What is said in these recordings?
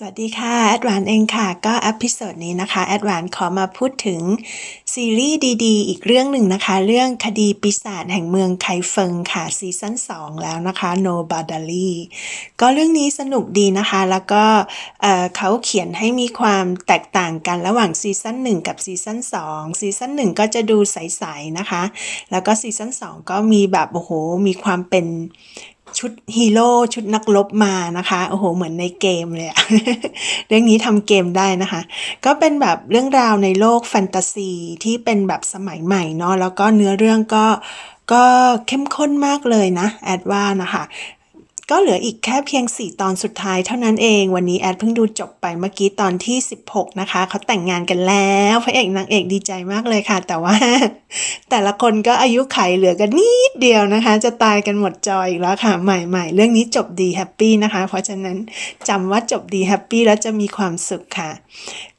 สวัสดีค่ะ แอดวานเองค่ะ ก็อพิโซดนี้นะคะ แอดวานขอมาพูดถึงซีรีส์ดีๆ อีกเรื่องหนึ่งนะคะ เรื่องคดีปีศาจแห่งเมืองไคเฟิงค่ะ ซีซั่น2 แล้วนะคะ No b a d a l i ก็เรื่องนี้สนุกดีนะคะ แล้วก็เเขาเขียนให้มีความแตกต่างกันระหว่างซีซั่น1 กับซีซั่น2 ซีซั่น1 ก็จะดูใส ๆ นะคะ แล้วก็ซีซั่น2 ก็มีแบบโอ้โห มีความเป็น ชุดฮีโร่ชุดนักลบมานะคะโอ้โหเหมือนในเกมเลยอะเรื่องนี้ทำเกมได้นะคะ ก็เป็นแบบเรื่องราวในโลกแฟนตาซีที่เป็นแบบสมัยใหม่เนาะแล้วก็เนื้อเรื่องก็ก็เข้มข้นมากเลยนะ แอดว่านะคะ ก็เหลืออีกแค่เพียง 4 ตอนสุดท้ายเท่านั้นเอง วันนี้แอดเพิ่งดูจบไปเมื่อกี้ตอนที่ 16 นะคะ เขาแต่งงานกันแล้วพระเอกนางเอกดีใจมากเลยค่ะ แต่ว่า แต่ละคนก็อายุไขเหลือกันนิดเดียวนะคะ จะตายกันหมดจอยอีกแล้วค่ะ ใหม่ๆ เรื่องนี้จบดีแฮปปี้นะคะ เพราะฉะนั้นจำว่าจบดีแฮปปี้แล้วจะมีความสุขค่ะ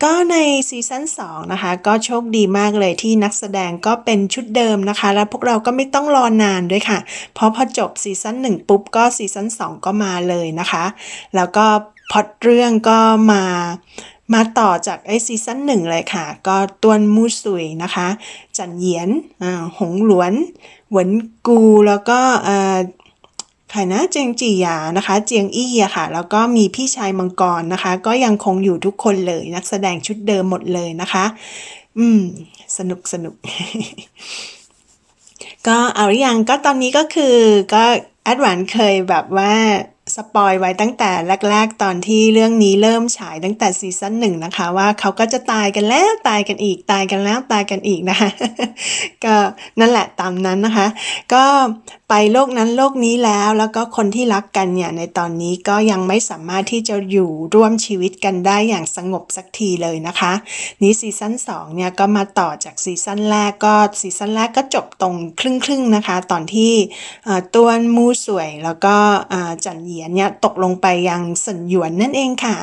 ก็ในซีซั่น2นะคะ ก็โชคดีมากเลยที่นักแสดงก็เป็นชุดเดิมนะคะ แล้วพวกเราก็ไม่ต้องรอนานด้วยค่ะ เพราะพอจบซีซั่น1ปุ๊บก็ซีซั่น2 ก็มาเลยนะคะ แล้วก็พอตเรื่องก็มามาต่อจากไอซีซั่นหนึ่งเลยค่ะ ก็ตวนมูสุยนะคะ จันเหยียนหงหลวน หวนกู แล้วก็ใครนะเจียงจีหยานะคะ เจียงอี้อะค่ะ แล้วก็มีพี่ชายมังกรนะคะ ก็ยังคงอยู่ทุกคนเลย นักแสดงชุดเดิมหมดเลยนะคะ อืม สนุกสนุก ก็เอาหรือยังก็ตอนนี้ก็คือก็ แอดวานเคยแบบว่า สปอยไว้ตั้งแต่แรก ๆ ตอนที่เรื่องนี้เริ่มฉายตั้งแต่ซีซั่นหนึ่งนะคะ ว่าเขาก็จะตายกันแล้วตายกันอีก ตายกันแล้วตายกันอีกนะคะ ก็นั่นแหละตามนั้นนะคะ ก็ไปโลกนั้นโลกนี้แล้วแล้วก็คนที่รักกันเนี่ยในตอนนี้ก็ยังไม่สามารถที่จะอยู่ร่วมชีวิตกันได้อย่างสงบสักทีเลยนะคะ นี้ซีซั่น2เนี่ยก็มาต่อจากซีซั่นแรกก็ซีซั่นแรกก็จบตรงครึ่งๆนะคะ ตอนที่เอ่อตวนมูสวยแล้วก็จันยียนเนี่ยตกลงไปยังสันหยวนนั่นเองค่ะ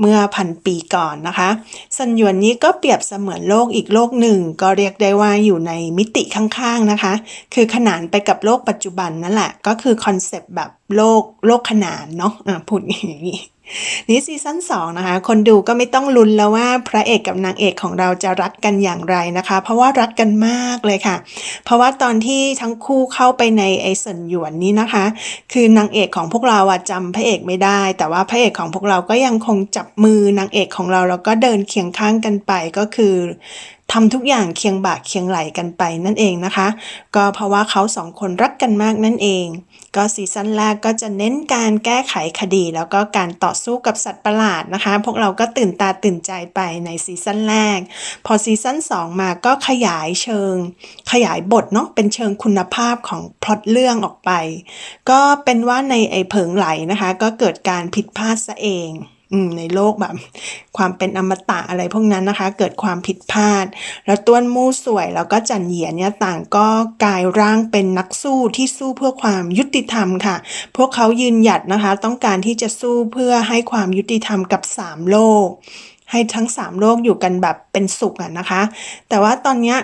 เมื่อพันปีก่อนนะคะ สันหยวนนี้ก็เปรียบเสมือนโลกอีกโลกหนึ่ง ก็เรียกได้ว่าอยู่ในมิติข้างๆนะคะ คือขนานไปกับโลกปัจจุบันนั่นแหละ ก็คือคอนเซปต์แบบโลกโลกขนานเนาะะพูดอย่างนี้ นี่ซีซั่น2นะคะ คนดูก็ไม่ต้องลุ้นแล้วว่าพระเอกกับนางเอกของเราจะรักกันอย่างไรนะคะ เพราะว่ารักกันมากเลยค่ะ เพราะว่าตอนที่ทั้งคู่เข้าไปในไอเซินหยวนนี้นะคะ คือนางเอกของพวกเราอะจำพระเอกไม่ได้ แต่ว่าพระเอกของพวกเราก็ยังคงจับมือนางเอกของเราแล้วก็เดินเคียงข้างกันไปก็คือทำทุกอย่างเคียงบ่าเคียงไหลกันไปนั่นเองนะคะ ก็เพราะว่าเขาสองคนรักกันมากนั่นเอง ก็ซีซั่นแรกก็จะเน้นการแก้ไขคดี แล้วก็การต่อสู้กับสัตว์ประหลาดนะคะ พวกเราก็ตื่นตาตื่นใจไปในซีซั่นแรก พอซีซั่น2 มาก็ขยายเชิง ขยายบทเนาะเป็นเชิงคุณภาพของพล็อตเรื่องออกไป ก็เป็นว่าในไอเผิงไหลนะคะ ก็เกิดการผิดพลาดซะเอง ในโลกแบบ ความเป็นอมตะอะไรพวกนั้นนะคะ เกิดความผิดพลาด แล้วต้วนมู่สวยแล้วก็จันเหยียนเนี่ยต่างก็กลายร่างเป็นนักสู้ที่สู้เพื่อความยุติธรรมค่ะ พวกเขายืนหยัดนะคะ ต้องการที่จะสู้เพื่อให้ความยุติธรรมกับสามโลก ให้ทั้งสามโลกอยู่กันแบบเป็นสุขอะนะคะ แต่ว่าตอนเนี้ย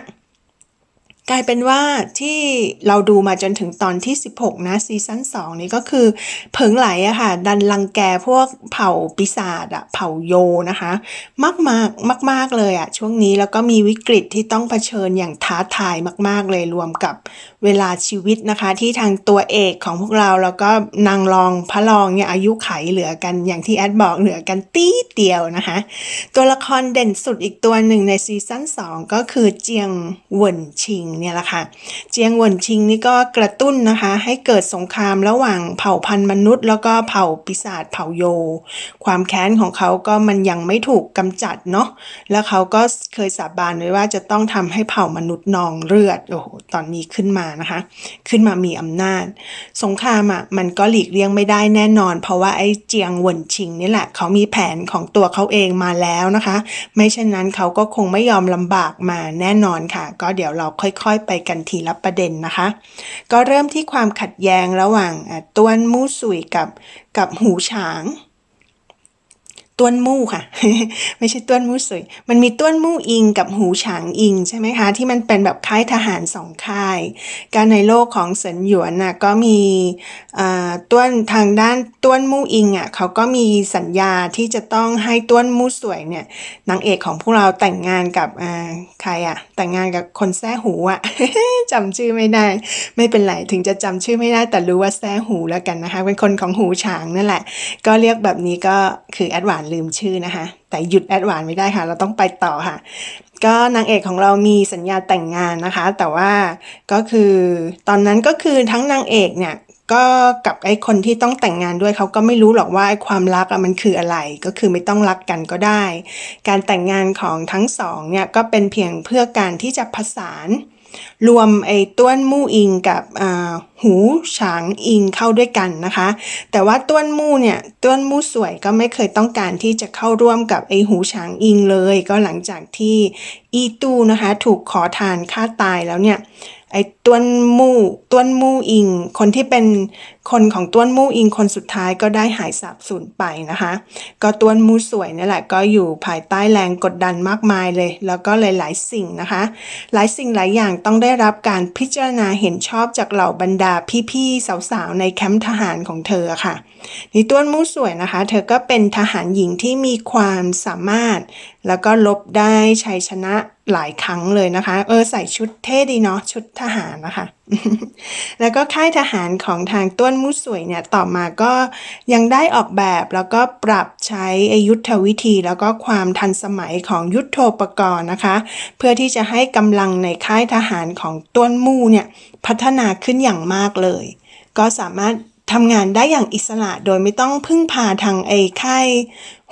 กลายเป็นว่าที่เราดูมาจนถึงตอนที่ 16 นะซีซั่น2 นี้ก็คือเผิงไหลอะค่ะ ดันรังแกพวกเผ่าปีศาจอะเผ่าโยนะคะ มากมากมากมากเลยอะช่วงนี้แล้วก็มีวิกฤตที่ต้องเผชิญอย่างท้าทายมาก ๆ เลยรวมกับเวลาชีวิตนะคะ ที่ทางตัวเอกของพวกเราแล้วก็นางรองพระรองเนี่ยอายุไขเหลือกันอย่างที่แอดบอกเหลือกันตีดเดียวนะคะ ตัวละครเด่นสุดอีกตัวหนึ่งในซีซั่น2 ก็คือเจียงเหวินชิงเนี่ยแหละค่ะ เจียงเหวินชิงนี่ก็กระตุ้นนะคะ ให้เกิดสงครามระหว่างเผ่าพันธุ์มนุษย์ แล้วก็เผ่าปีศาจเผ่าโย ความแค้นของเขาก็มันยังไม่ถูกกำจัดเนาะแล้วเขาก็เคยสาบานไว้ว่าจะต้องทำให้เผ่ามนุษย์นองเลือดโอ้โหตอนนี้ขึ้นมานะคะ ขึ้นมามีอำนาจ สงครามอะมันก็หลีกเลี่ยงไม่ได้แน่นอน เพราะว่าไอ้เจียงเหวินชิงนี่แหละเขามีแผนของตัวเขาเองมาแล้วนะคะ ไม่เช่นนั้นเขาก็คงไม่ยอมลำบากมาแน่นอนค่ะ ก็เดี๋ยวเราค่อยๆไปกันทีละประเด็นนะคะ ก็เริ่มที่ความขัดแย้งระหว่างต้วนมู่สุยกับกับหูฉาง ต้วนมู่ค่ะ ไม่ใช่ต้วนมู่สวยมันมีต้วนมู่อิงกับหูฉางอิงใช่ไหมคะ ที่มันเป็นแบบค่ายทหารสองค่าย การในโลกของเซินหยวนน่ะก็มีต้วนทางด้านต้วนมู่อิงอะเขาก็มีสัญญาที่จะต้องให้ต้วนมู่สวยเนี่ยนางเอกของพวกเราแต่งงานกับใครอะแต่งงานกับคนแซ่หูอะจำชื่อไม่ได้ ไม่เป็นไรถึงจะจำชื่อไม่ได้แต่รู้ว่าแซ่หูแล้วกันนะคะ เป็นคนของหูฉางนั่นแหละ ก็เรียกแบบนี้ก็คือแอดวานลืมชื่อนะคะ แต่หยุดแอดวานไม่ได้ค่ะ เราต้องไปต่อค่ะ ก็นางเอกของเรามีสัญญาแต่งงานนะคะ แต่ว่าก็คือตอนนั้นก็คือทั้งนางเอกเนี่ยก็กับไอ้คนที่ต้องแต่งงานด้วยเขาก็ไม่รู้หรอกว่าไอ้ความรักอะมันคืออะไร ก็คือไม่ต้องรักกันก็ได้ การแต่งงานของทั้งสองเนี่ยก็เป็นเพียงเพื่อการที่จะผสาน รวมไอ้ต้วนมู่อิงกับอ่าหูฉางอิงเข้าด้วยกันนะคะ แต่ว่าต้วนมู่เนี่ยต้วนมู่สวยก็ไม่เคยต้องการที่จะเข้าร่วมกับไอ้หูฉางอิงเลย ก็หลังจากที่อีตู้นะคะ ถูกขอทานฆ่าตายแล้วเนี่ย ไอ้ต้วนมู่ต้วนมู่อิง คนที่เป็นคนของต้วนมู่อิง คนสุดท้ายก็ได้หายสาบสูญไปนะคะ ก็ต้วนมู่สวยนี่แหละก็อยู่ภายใต้แรงกดดันมากมายเลย แล้วก็หลาย ๆ สิ่งนะคะ หลายสิ่งหลายอย่างต้องได้รับการพิจารณาเห็นชอบจากเหล่าบรรดาพี่ ๆ สาว ๆ ในแคมป์ทหารของเธอค่ะนี่ต้วนมู่สวยนะคะ เธอก็เป็นทหารหญิงที่มีความสามารถ แล้วก็ลบได้ชัยชนะหลายครั้งเลยนะคะ เออใส่ชุดเท่ดีเนาะชุดทหารนะคะ แล้วก็ค่ายทหารของทางต้วนมุสวยเนี่ยต่อมาก็ยังได้ออกแบบแล้วก็ปรับใช้อยุทธวิธี แล้วก็ความทันสมัยของยุทธโธปกรณ์นะคะ เพื่อที่จะให้กำลังในค่ายทหารของต้วนมู่เนี่ยพัฒนาขึ้นอย่างมากเลย ก็สามารถ ทำงานได้อย่างอิสระโดยไม่ต้องพึ่งพาทางไอ้ค่าย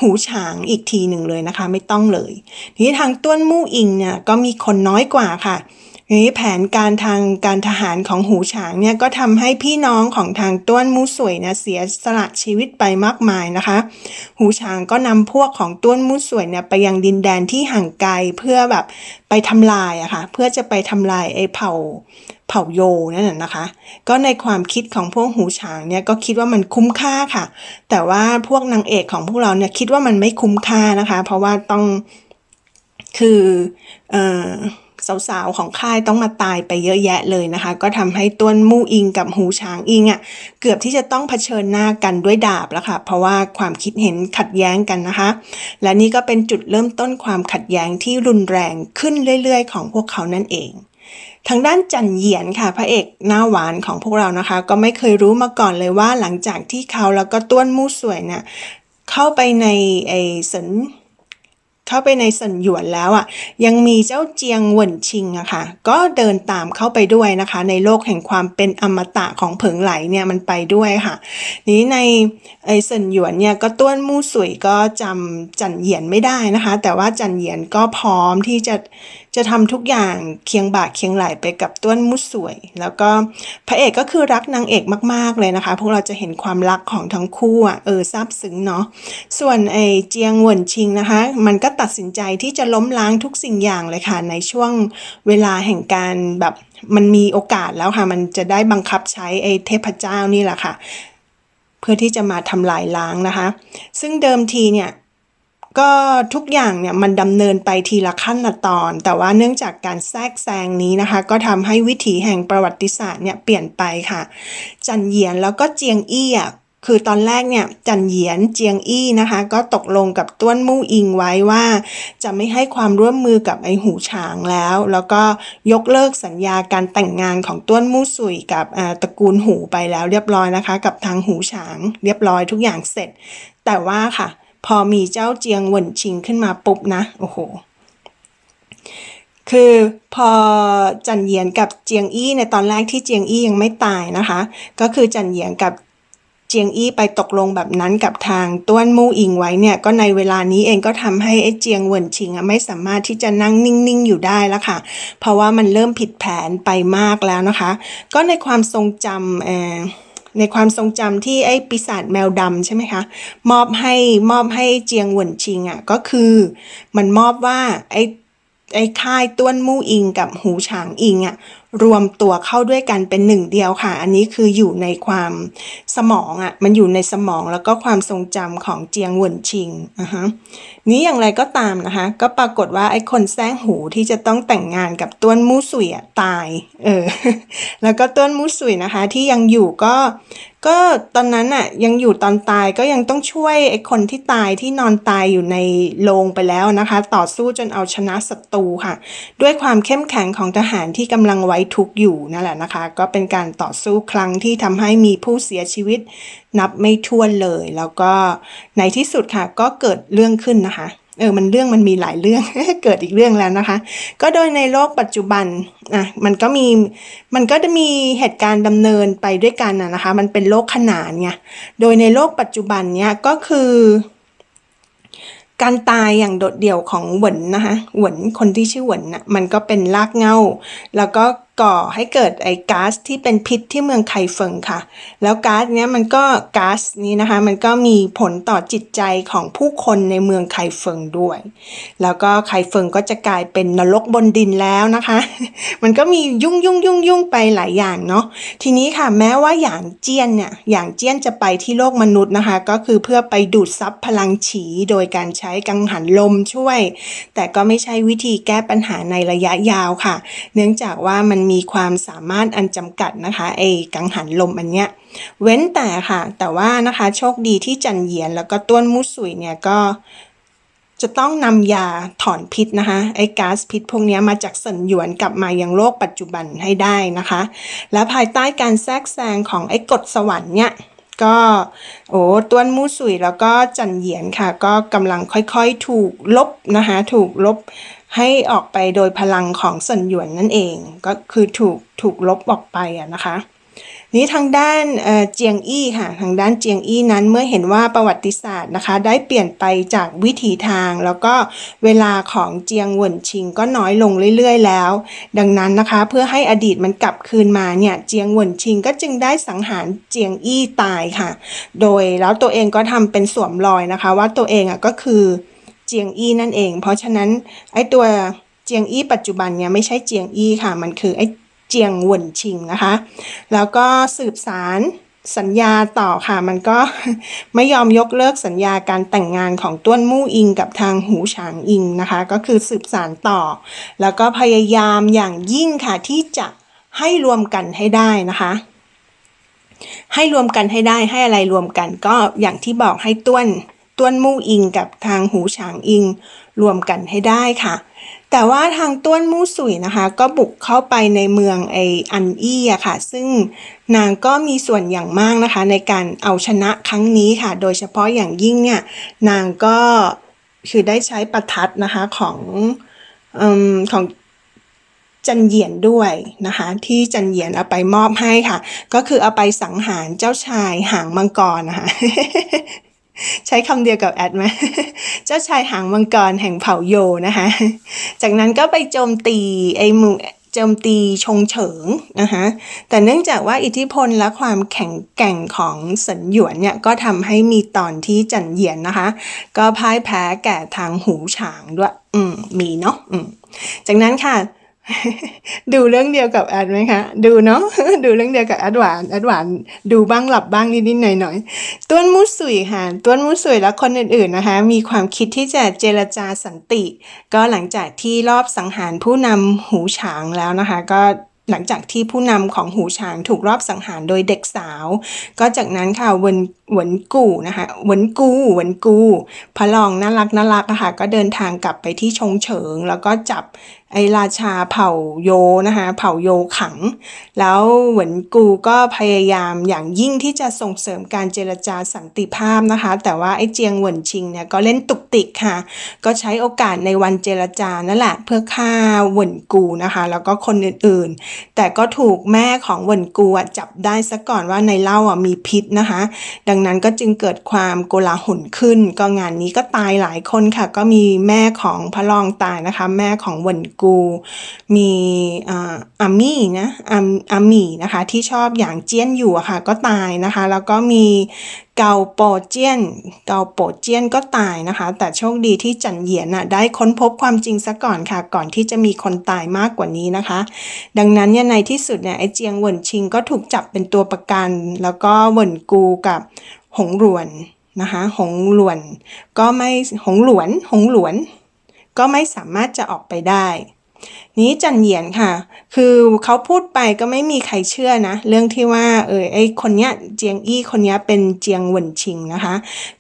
หูฉางอีกทีหนึ่งเลยนะคะ ไม่ต้องเลย ทีนี้ทางต้วนมู่อิงเนี่ยก็มีคนน้อยกว่าค่ะ นี้แผนการทางการทหารของหูฉางเนี่ยก็ทำให้พี่น้องของทางต้วนมูสวยเนี่ยเสียสละชีวิตไปมากมายนะคะ หูฉางก็นำพวกของต้วนมูสวยเนี่ยไปยังดินแดนที่ห่างไกลเพื่อแบบไปทำลายอะค่ะเพื่อจะไปทำลายไอ้เผ่าเผ่าโยนั่นน่ะนะคะ ก็ในความคิดของพวกหูฉางเนี่ยก็คิดว่ามันคุ้มค่าค่ะ แต่ว่าพวกนางเอกของพวกเราเนี่ยคิดว่ามันไม่คุ้มค่านะคะ เพราะว่าต้องคือเอ่อ สาวๆ ของค่ายต้องมาตายไปเยอะแยะเลยนะคะ ก็ทำให้ต้นมู่อิงกับหูช้างอิงอะ่ะเกือบที่จะต้องเผชิญหน้ากันด้วยดาบแล้วค่ะ เพราะว่าความคิดเห็นขัดแย้งกันนะคะ และนี่ก็เป็นจุดเริ่มต้นความขัดแย้งที่รุนแรงขึ้นเรื่อยๆ ของพวกเขานั่นเองทางด้านจันเหยียนค่ะพระเอกหน้าหวานของพวกเรานะคะ ก็ไม่เคยรู้มาก่อนเลยว่าหลังจากที่เขาแล้วก็ต้วนมู่สวยเนี่ยเข้าไปในไอ้สน เข้าไปในสันหยวนแล้วอะยังมีเจ้าเจียงเหวินชิงอะค่ะก็เดินตามเข้าไปด้วยนะคะ ในโลกแห่งความเป็นอมตะของเผิงไหลเนี่ยมันไปด้วยค่ะ นี้ในไอสันหยวนเนี่ยก็ต้วนมู่สุยก็จำจันเหยียนไม่ได้นะคะ แต่ว่าจันเหยียนก็พร้อมที่จะ จะทำทุกอย่างเคียงบ่าเคียงไหลไปกับต้วนมู่สวย แล้วก็พระเอกก็คือรักนางเอกมาก ๆ เลยนะคะ พวกเราจะเห็นความรักของทั้งคู่อะเออซาบซึ้งเนาะส่วนไอเจียงหวนชิงนะคะ มันก็ตัดสินใจที่จะล้มล้างทุกสิ่งอย่างเลยค่ะในช่วงเวลาแห่งการแบบมันมีโอกาสแล้วค่ะ มันจะได้บังคับใช้ไอเทพเจ้านี่แหละค่ะ เพื่อที่จะมาทำลายล้างนะคะ ซึ่งเดิมทีเนี่ย ก็ทุกอย่างเนี่ยมันดำเนินไปทีละขั้นละตอน แต่ว่าเนื่องจากการแทรกแซงนี้นะคะ ก็ทำให้วิถีแห่งประวัติศาสตร์เนี่ยเปลี่ยนไปค่ะ จันเหยียนแล้วก็เจียงอี้อะคือตอนแรกเนี่ยจันเหยียนเจียงอี้นะคะ ก็ตกลงกับต้วนมู่อิงไว้ว่า จะไม่ให้ความร่วมมือกับไอหูฉางแล้ว แล้วก็ยกเลิกสัญญาการแต่งงานของต้วนมู่สุยกับตระกูลหูไปแล้วเรียบร้อยนะคะ กับทางหูฉางเรียบร้อยทุกอย่างเสร็จ แต่ว่าค่ะ พอมีเจ้าเจียงเหวินชิงขึ้นมาปุ๊บนะ โอ้โห คือพอจันเหยียนกับเจียงอี้ในตอนแรกที่เจียงอี้ยังไม่ตายนะคะ ก็คือจันเหยียนกับเจียงอี้ไปตกลงแบบนั้นกับทางต้วนมู่อิงไว้เนี่ยก็ในเวลานี้เองก็ทำให้ไอ้เจียงเหวินชิงอะไม่สามารถที่จะนั่งนิ่งๆอยู่ได้แล้วค่ะ เพราะว่ามันเริ่มผิดแผนไปมากแล้วนะคะ ก็ในความทรงจำเอ่อ ในความทรงจำที่ไอ้ปีศาจแมวดำใช่ไหมคะมอบให้มอบให้เจียงหวนชิงอะก็คือ มันมอบว่าไอ้ไอ้ค่ายต้วนมู่อิงกับหูฉางอิงอะ รวมตัวเข้าด้วยกันเป็นหนึ่งเดียวค่ะ อันนี้คืออยู่ในความสมองอะ่ะ มันอยู่ในสมองแล้วก็ความทรงจำของเจียงหวนชิงนะฮะนี้อย่างไรก็ตามนะคะ ก็ปรากฏว่าไอ้คนแซงหูที่จะต้องแต่งงานกับต้วนมูสุยตาย เออ แล้วก็ต้วนมูสุยนะคะ ที่ยังอยู่ก็ก็ตอนนั้นอะยังอยู่ตอนตายก็ยังต้องช่วยไอ้คนที่ตายที่นอนตายอยู่ในโรงไปแล้วนะคะ ต่อสู้จนเอาชนะศัตรูค่ะ ด้วยความเข้มแข็งของทหารที่กำลังไว้ทุกอยู่นั่นแหละนะคะ ก็เป็นการต่อสู้ครั้งที่ทำให้มีผู้เสียชีวิต นับไม่ถ้วนเลย แล้วก็ในที่สุดค่ะ ก็เกิดเรื่องขึ้นนะคะ เออมันเรื่องมันมีหลายเรื่องเกิดอีกเรื่องแล้วนะคะ ก็โดยในโลกปัจจุบันอะมันก็มีมันก็จะมีเหตุการณ์ดำเนินไปด้วยกันนะนะคะ มันเป็นโลกขนานไงโดยในโลกปัจจุบันเนี้ยก็คือ การตายอย่างโดดเดี่ยวของเหวินนะคะเหวินคนที่ชื่อเหวินน่ะมันก็เป็นรากเงาแล้วก็ ก่อให้เกิดไอ้ก๊าซที่เป็นพิษที่เมืองไคเฟิงค่ะ แล้วก๊าซเนี้ยมันก็ก๊าซนี้นะคะมันก็มีผลต่อจิตใจของผู้คนในเมืองไคเฟิงด้วย แล้วก็ไคเฟิงก็จะกลายเป็นนรกบนดินแล้วนะคะ มันก็มียุ่งยุ่งยุ่งยุ่งไปหลายอย่างเนาะทีนี้ค่ะแม้ว่าอย่างเจี้ยนเนี่ยอย่างเจี้ยนจะไปที่โลกมนุษย์นะคะ ก็คือเพื่อไปดูดซับพลังฉีโดยการใช้กังหันลมช่วย แต่ก็ไม่ใช่วิธีแก้ปัญหาในระยะยาวค่ะ เนื่องจากว่ามันมีความสามารถอันจำกัดนะคะไอ้กังหันลมอันเนี้ยเว้นแต่ค่ะ แต่ว่านะคะโชคดีที่จันเหยียนแล้วก็ต้วนมุสุยเนี่ยก็จะต้องนำยาถอนพิษนะคะไอ้ก๊าซพิษพวกนี้มาจากสันหยวนกลับมายังโลกปัจจุบันให้ได้นะคะ และภายใต้การแทรกแซงของไอ้กฎสวรรค์เนี่ยก็โอ้ต้วนมูสุยแล้วก็จันเหยียนค่ะ ก็กำลังค่อยๆถูกลบนะคะ ถูกลบ ให้ออกไปโดยพลังของสันหยวนนั่นเอง ก็คือถูกถูกลบออกไปอะนะคะ นี้ทางด้านเเจียงอี้ค่ะ ทางด้านเจียงอี้นั้นเมื่อเห็นว่าประวัติศาสตร์นะคะ ได้เปลี่ยนไปจากวิถีทาง แล้วก็เวลาของเจียงเหวนชิงก็น้อยลงเรื่อยๆแล้ว ดังนั้นนะคะเพื่อให้อดีตมันกลับคืนมาเนี่ยเจียงเหวนชิงก็จึงได้สังหารเจียงอี้ตายค่ะ โดยแล้วตัวเองก็ทำเป็นสวมรอยนะคะ ว่าตัวเองอะก็คือ เจียงอี้นั่นเอง เพราะฉะนั้นไอ้ตัวเจียงอี้ปัจจุบันเนี่ยไม่ใช่เจียงอี้ค่ะ มันคือไอ้เจียงหวนชิงนะคะ แล้วก็สืบสารสัญญาต่อค่ะมันก็ไม่ยอมยกเลิกสัญญาการแต่งงานของต้วนมู่อิงกับทางหูฉางอิงนะคะ ก็คือสืบสารต่อ แล้วก็พยายามอย่างยิ่งค่ะที่จะให้รวมกันให้ได้นะคะ ให้รวมกันให้ได้ให้อะไรรวมกันก็อย่างที่บอกให้ต้วน ต้วนมู่อิงกับทางหูฉางอิงรวมกันให้ได้ค่ะ แต่ว่าทางต้วนมู่สุยนะคะ ก็บุกเข้าไปในเมืองไออันอี้อะค่ะ ซึ่งนางก็มีส่วนอย่างมากนะคะ ในการเอาชนะครั้งนี้ค่ะ โดยเฉพาะอย่างยิ่งเนี่ยนางก็คือได้ใช้ประทัดนะคะของอของจันเหยียนด้วยนะคะ ที่จันเหยียนเอาไปมอบให้ค่ะ ก็คือเอาไปสังหารเจ้าชายหางมังกรนะคะ ใช้คำเดียวกับแอดไหมเจ้าชายหางมังกรแห่งเผ่าโยนะคะ จากนั้นก็ไปโจมตีไอ้หมู่โจมตีชงเฉิงนะคะแต่เนื่องจากว่าอิทธิพลและความแข็งแกร่งของสันหยวนเนี่ยก็ทำให้มีตอนที่จันเหยียนนะคะ ก็พ่ายแพ้แก่ทางหูฉางด้วย อืมมีเนาะอืมจากนั้นค่ะ ดูเรื่องเดียวกับแอดไหมคะ ดูเนาะ ดูเรื่องเดียวกับแอดหวานแอดหวานดูบ้างหลับบ้างนิดๆหน่อยๆต้วนมุสุยค่ะต้วนมุสุยและคนอื่นๆนะคะ มีความคิดที่จะเจรจาสันติ ก็หลังจากที่รอบสังหารผู้นำหูฉางแล้วนะคะ ก็หลังจากที่ผู้นำของหูฉางถูกรอบสังหารโดยเด็กสาว ก็จากนั้นค่ะเวนหวนกูนะคะหวนกูหวนกูพระรองน่ารักน่ารักอะคะก็เดินทางกลับไปที่ชงเฉิง แล้วก็จับไอราชาเผ่าโยนะคะเผ่าโยขัง แล้วหวนกูก็พยายามอย่างยิ่งที่จะส่งเสริมการเจรจาสันติภาพนะคะ แต่ว่าไอเจียงหวนชิงเนี่ยก็เล่นตุกติกค่ะ ก็ใช้โอกาสในวันเจรจานั่นแหละเพื่อฆ่าหวนกูนะคะ แล้วก็คนอื่นๆ แต่ก็ถูกแม่ของหวนกูจับได้ซะก่อนว่าในเหล้าอะมีพิษนะคะดังงนั้นก็จึงเกิดความโกลาหลขึ้น ก็งานนี้ก็ตายหลายคนค่ะ ก็มีแม่ของพระรองตายนะคะ แม่ของหวนกู มีอามี่นะอามี่นะคะ ที่ชอบอย่างเจี้ยนอยู่ค่ะ ก็ตายนะคะ แล้วก็มีเกาโปเจียน เกาโปเจียนก็ตายนะคะ แต่โชคดีที่จันเหยียนน่ะได้ค้นพบความจริงซะก่อนค่ะ ก่อนที่จะมีคนตายมากกว่านี้นะคะ ดังนั้นเนี่ยในที่สุดเนี่ยไอ้เจียงเหวินชิงก็ถูกจับเป็นตัวประกัน แล้วก็เหวินกูกับ หงหลวนนะคะหงหลวนก็ไม่หงหลวนหงหลวน ก็ไม่สามารถจะออกไปได้ นี้จันเหยียนค่ะ คือเขาพูดไปก็ไม่มีใครเชื่อนะ เรื่องที่ว่าเออไอคนเนี้ยเจียงอี้คนเนี้ยเป็นเจียงหวนชิงนะคะ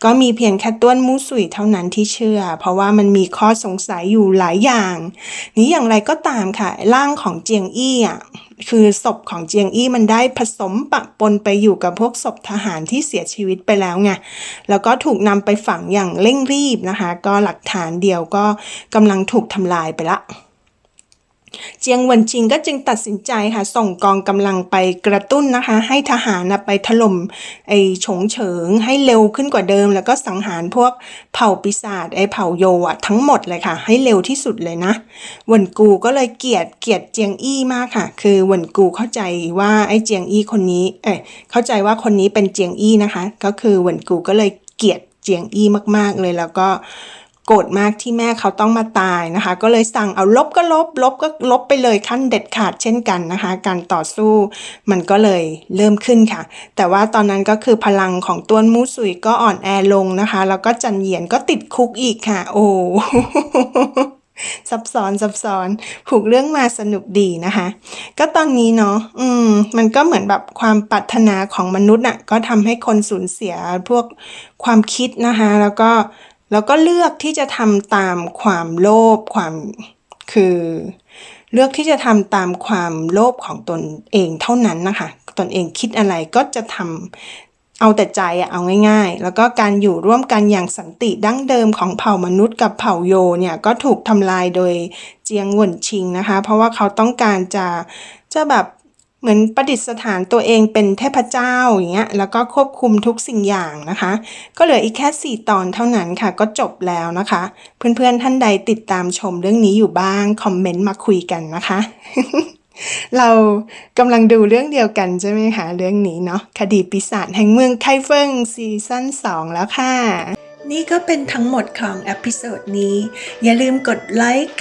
ก็มีเพียงแค่ต้วนมูสุยเท่านั้นที่เชื่อ เพราะว่ามันมีข้อสงสัยอยู่หลายอย่าง นี้อย่างไรก็ตามค่ะ ร่างของเจียงอี้อะคือศพของเจียงอี้มันได้ผสมปะปนไปอยู่กับพวกศพทหารที่เสียชีวิตไปแล้วไง แล้วก็ถูกนำไปฝังอย่างเร่งรีบนะคะ ก็หลักฐานเดียวก็กำลังถูกทำลายไปละ เจียงเหวินชิงก็จึงตัดสินใจค่ะส่งกองกำลังไปกระตุ้นนะคะ ให้ทหารนะไปถล่มไอ้ฉงเฉิงให้เร็วขึ้นกว่าเดิม แล้วก็สังหารพวกเผ่าปีศาจไอ้เผ่าโยอะทั้งหมดเลยค่ะ ให้เร็วที่สุดเลยนะเหวินกูก็เลยเกลียดเกลียดเจียงอี้มากค่ะ คือเหวินกูเข้าใจว่าไอ้เจียงอี้คนนี้เอ้เข้าใจว่าคนนี้เป็นเจียงอี้นะคะ ก็คือเหวินกูก็เลยเกลียดเจียงอี้มาก ๆเลยแล้วก็ โกรธมากที่แม่เขาต้องมาตายนะคะ ก็เลยสั่งเอาลบก็ลบ ลบก็ลบไปเลยขั้นเด็ดขาดเช่นกันนะคะ การต่อสู้มันก็เลยเริ่มขึ้นค่ะ แต่ว่าตอนนั้นก็คือพลังของต้วนมูสุยก็อ่อนแอลงนะคะ แล้วก็จันเหยียนก็ติดคุกอีกค่ะ โอ้ซับซ้อนซับซ้อนผูกเรื่องมาสนุกดีนะคะ ก็ตอนนี้เนาะอืม มันก็เหมือนแบบความปรารถนาของมนุษย์น่ะ ก็ทำให้คนสูญเสียพวกความคิดนะคะ แล้วก็ แล้วก็เลือกที่จะทำตามความโลภความคือเลือกที่จะทำตามความโลภของตนเองเท่านั้นนะคะ ตนเองคิดอะไรก็จะทำเอาแต่ใจอะเอาง่าย ๆ แล้วก็การอยู่ร่วมกันอย่างสันติดั้งเดิมของเผ่ามนุษย์กับเผ่าโยเนี่ยก็ถูกทำลายโดยเจียงหวนชิงนะคะ เพราะว่าเขาต้องการจะจะแบบ เหมือนประดิษฐานตัวเองเป็นเทพเจ้าอย่างเงี้ยแล้วก็ควบคุมทุกสิ่งอย่างนะคะ ก็เหลืออีกแค่ 4 ตอนเท่านั้นค่ะ ก็จบแล้วนะคะ เพื่อนๆท่านใดติดตามชมเรื่องนี้อยู่บ้าง คอมเมนต์มาคุยกันนะคะ เรากำลังดูเรื่องเดียวกันใช่ไหมคะเรื่องนี้เนาะคดีปีศาจแห่งเมืองไคเฟิงซีซั่น2 แล้วค่ะ นี่ก็เป็นทั้งหมดของอพิโซดนี้ อย่าลืมกดไลค์